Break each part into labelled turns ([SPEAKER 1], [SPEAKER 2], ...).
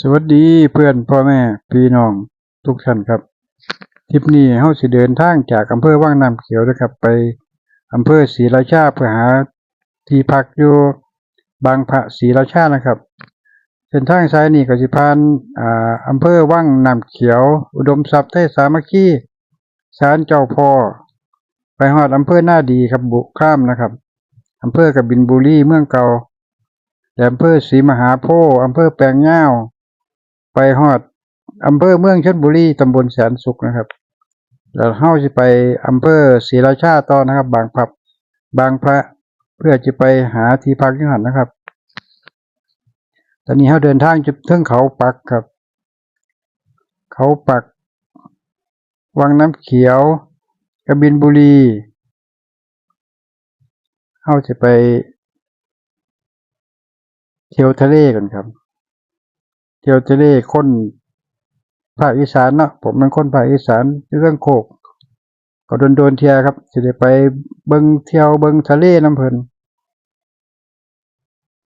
[SPEAKER 1] สวัสดีเพื่อนพ่อแม่พี่น้องทุกท่านครับทริปนี้เฮาสิเดินทางจากอำเภอวังน้ำเขียวนะครับ ไปอำเภอศรีราชาเพื่อหาที่พักอยู่บางพระศรีราชานะครับ เส้นทางซ้ายนี่ก็สิผ่านอ่าอำเภอวังน้ำเขียว อุดมทรัพย์ไทยสามัคคีศาลเจ้าพ่อไปฮอดอำเภอหน้าดีครับบุข้ามนะครับอำเภอกบินบุรีเมืองเก่าและอำเภอศรีมหาโพธิ์อำเภอแปลงย่าว ไปฮอดอำเภอเมืองชลบุรีตำบลแสนสุขนะครับแล้วเฮาสิไปอำเภอศรีราชาต่อนะครับ บางพับบางพระเพื่อจะไปหาที่พักที่หันนะครับ ตอนนี้เฮาเดินทางจะถึงเขาปักครับ เขาปัก วังน้ำเขียวกบินบุรีเฮาจะไปเที่ยวทะเลกันครับ ที่ยวทะเลคนภาคอีสานเนาะผมเป็นคนภาคอีสานเรื่องโคกก็โดนโดนเที่ยครับสิได้ไปเบิงเที่ยวเบิงทะเลน้ำเพลิน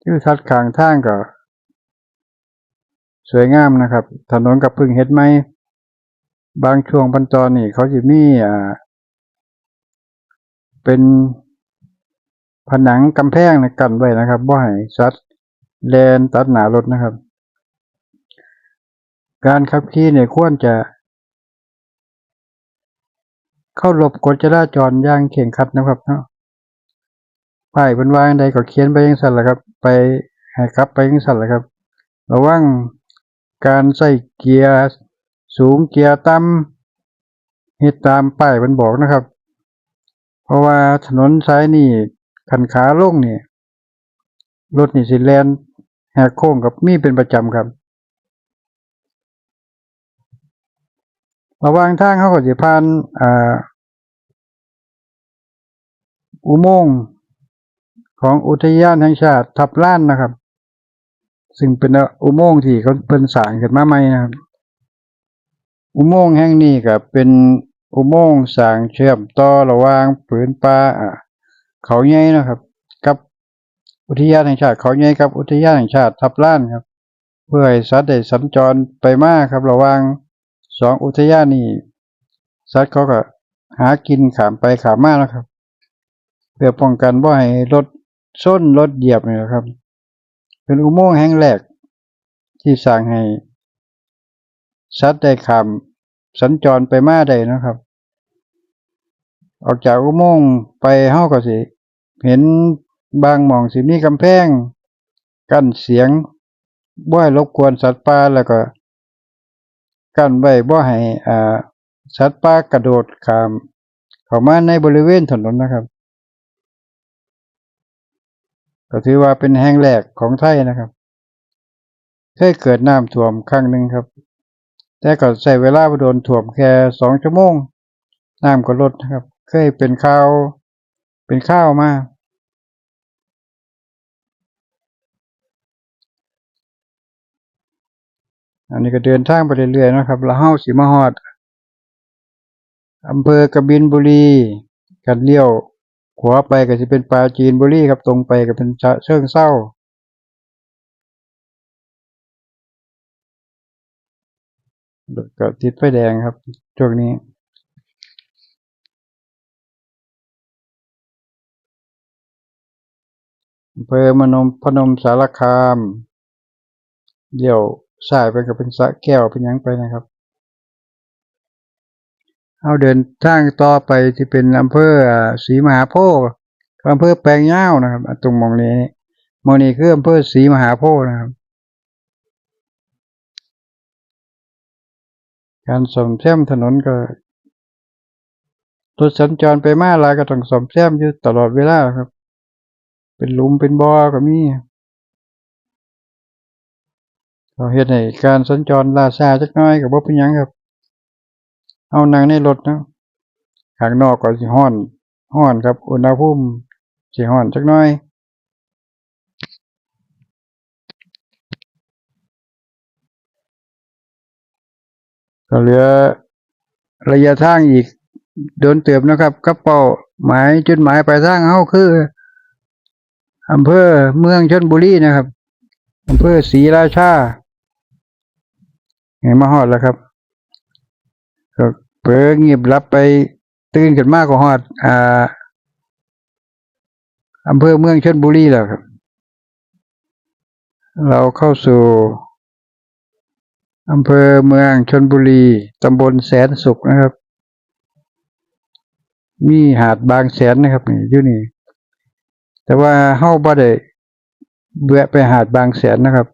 [SPEAKER 1] ที่ทัดขางทางก็ สวยงามนะครับ ถนนกับพึ่งเฮ็ดไหมบางช่วงบรรจรนี่ เขาจะมีอ่า เป็นผนังกำแพงนะกันไว้นะครับบ่ให้สัตว์แลนตัดหนารถนะครับ การขับขี่เนี่ยควรจะเข้าหลบกฎจราจรอย่างเข่งครัดนะครับเนาะป้ายบนวางใดก็เขียนไปยังสั่นแหละครับ ไปห้ขับไปยังสั่นแหละครับ ระวังการใส่เกียร์สูงเกียร์ต่ำเฮ็ดตามป้ายมันบอกนะครับ เพราะว่าถนนสายนี่ขันขาลงนี่รถนี่สิแลนแหกโค้งกับมีเป็นประจำครับ ระหว่างทางเขาก็สิผ่านอุโมงค์ของอุทยานแห่งชาติทับล้านนะครับ ซึ่งเป็นอุโมงค์ที่เขาเพิ่นสางขึ้นมาใหม่นะครับ อุโมงค์แห่งนี้ก็เป็นอุโมงค์สางเชื่อมต่อระหว่างผืนป่าอ่าเขาใหญ่นะครับ กับอุทยานแห่งชาติเขาใหญ่กับอุทยานแห่งชาติทับล้านครับ เพื่อให้สัตว์ได้สัญจรไปมาครับระหว่าง สองอุทยานนี้สัตว์เขาก็หากินขามไปขามมานะครับ เพื่อป้องกันบ่ให้รถส้นรถเหยียบนี่แหละครับ เป็นอุโมงค์แห่งแรกที่สร้างให้สัตว์ได้ขามสัญจรไปมาได้นะครับ ออกจากอุโมงค์ไปเฮาก็สิ เห็นบางหม่องสิมีกำแพงกั้นเสียงบ่ให้รบกวนสัตว์ป่าแล้วก็ กั้นไว้บ่ให้อ่าสัตว์ป่ากระโดดข้ามเข้ามาในบริเวณถนนนะครับ ก็ถือว่าเป็นแห่งแรกของไทยนะครับเคยเกิดน้ำท่วมครั้งหนึ่งครับ แต่ก็ใช้เวลาโดนท่วมแค่สองชั่วโมงน้ำก็ลดนะครับ เคยเป็นข่าว เป็นข้าวมา อันนี้ก็เดินทางไปเรื่อยๆนะครับล้วเฮาสิมาฮอดอำเภอกบินบุรีกันเลี้ยวขวาไปก็จะเป็นปราจีนบุรีครับตรงไปก็เป็นเชิงเศร้าก็ติดไฟแดงครับช่วงนี้อำเภอมนมพนมสารคามเลี้ยว ซ้ายไปก็เป็นสระแก้วเป็นยังไปนะครับ เอาเดินทางต่อไปที่เป็นอำเภอศรีมหาโพธิ์อำเภอแปลงย่าวนะครับตรงมองนี้มองนี้คืออำเภอศรีมหาโพธิ์นะครับ การซ่อมแซมถนนก็รถสัญจรไปมาลายก็ต้องซ่อมแซมอยู่ตลอดเวลาครับ เป็นลุมเป็นบ่อก็มี ก็เฮ็ดให้การสัญจรลาช้าจักหน่อยก็บ่เป็นยังครับ เอานั่งในรถนะข้างนอกก็สิร้อนร้อนครับ อุณหภูมิสิร้อนจักหน่อยก็เหลือระยะทางอีกโดนเติบนะครับกระเป๋าหมายจุดหมายปลายทางเฮาคืออำเภอเมืองชลบุรีนะครับอำเภอศรีราชา ไงมาฮอดแล้วครับก็เปิดเงียบรับไปตื่นขึ้นมากก็ฮอด อ่าอำเภอเมืองชลบุรีแล้วครับ เราเข้าสู่อำเภอเมืองชลบุรีตำบลแสนสุขนะครับ มีหาดบางแสนนะครับนี่อยู่นี่ แต่ว่าเฮาบ่ได้แวะไปหาดบางแสนนะครับ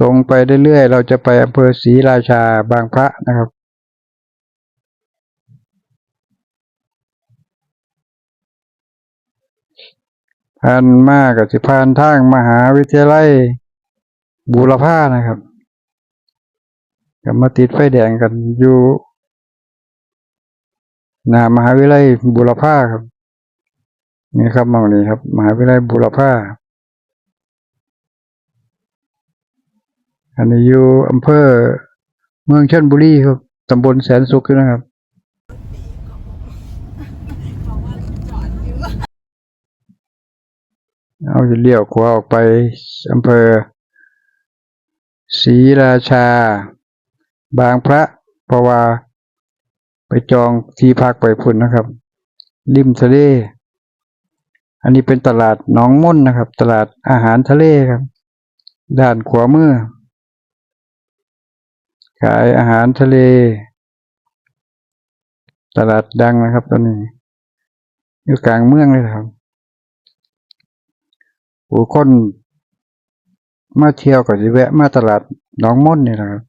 [SPEAKER 1] ตรงไปเรื่อยๆ เราจะไปอำเภอศรีราชาบางพระนะครับผ่านมากับสิผ่านทางมหาวิทยาลัยบูรพานะครับก็มาติดไฟแดงกันอยู่หน้ามหาวิทยาลัยบูรพาครับนี่ครับมองนี่ครับ มหาวิทยาลัยบูรพา อันนี้อยู่อำเภอเมืองชลบุรีครับตำบลแสนสุขนะครับเอาจะเลี้ยวขวาออกไปอำเภอศรีราชา บางพระเพราะว่าไปจองที่พักไปพุ่นนะครับ ริมทะเล อันนี้เป็นตลาดหนองม่นนะครับ ตลาดอาหารทะเลครับ ด้านขวามือ ขายอาหารทะเล ตลาดดังนะครับตอนนี้ อยู่กลางเมืองเลยครับผู้คนมาเที่ยวก็สิแวะมาตลาดหนองม่นนี่แหละครับ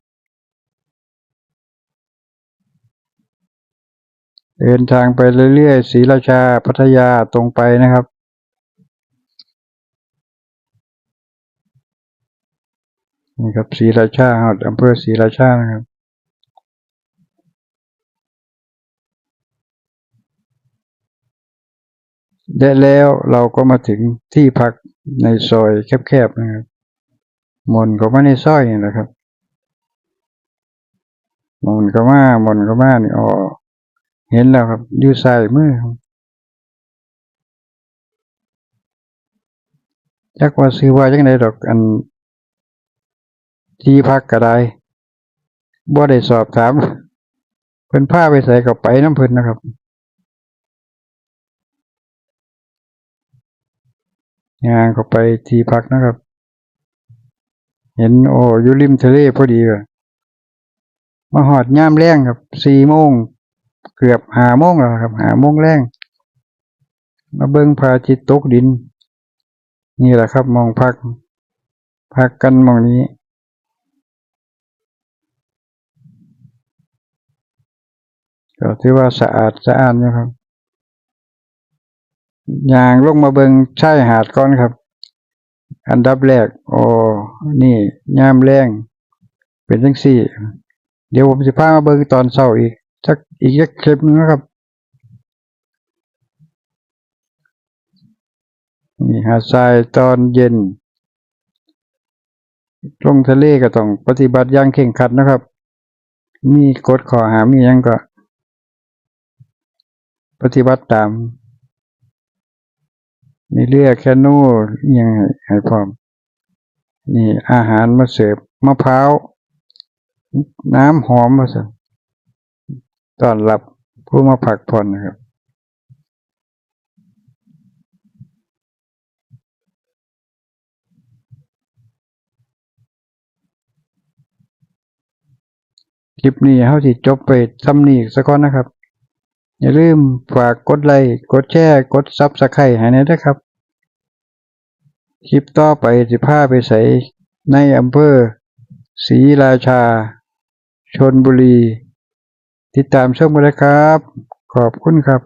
[SPEAKER 1] เดินทางไปเรื่อยๆศรีราชาพัทยาตรงไปนะครับ นี่ครับศรีราชาอำเภอศรีราชานะครับและแล้วเราก็มาถึงที่พักในซอยแคบๆนะครับ มนก็มาในซอยนี่แหละครับ มนก็มามนก็มานี่อ๋อเห็นแล้วครับอยู่ซ้ายมือครับจักว่าซื้อว่าจังไดดอกอัน ที่พักก็ได้บ่ได้สอบถามเพิ่นพาไปใส่ก็ไปน้ำเพิ่นนะครับย่างเข้าไปที่พักนะครับ เห็นโอ้อยู่ริมทะเลพอดีเลยมาหอดย่ามแรงครับสี่โมงเกือบห้าโมงแล้วครับห้าโมงแรงมาเบิ่งพาทิตตกดิน นี่แหละครับมองพัก พักกันมองนี้ ก็ถือว่าสะอาดสะอาดนะครับย่างลงมาเบิงชายหาดก่อนครับ อันดับแรกโอ้นี่ยามแรง เป็นจังสี่ เดี๋ยวผมสิพามาเบิงตอนเช้าอีกสักอีกจักคลิปนึงนะครับนี่หาดทรายตอนเย็นลงทะเลก็ต้องปฏิบัติอย่างเข่งขัดนะครับ มีกฎข้อหามียังก็ ปฏิบัติตามมีเรือแคนูอิหยังให้ให้พร้อม นี่อาหารมาเสิร์ฟมะพร้าว น้ำหอมมาสิตอนรับผู้มาพักผ่อนนะครับ คลิปนี้เฮาสิจบไปซ้ำนี้สักก่อนนะครับ อย่าลืมฝากกดไลค์กดแชร์กดซับสไครต์ให้หน่อยนะครับ คลิปต่อไปสิพาไปใส่ในอำเภอศรีราชา ชนบุรี ติดตามชมกันเลยครับ ขอบคุณครับ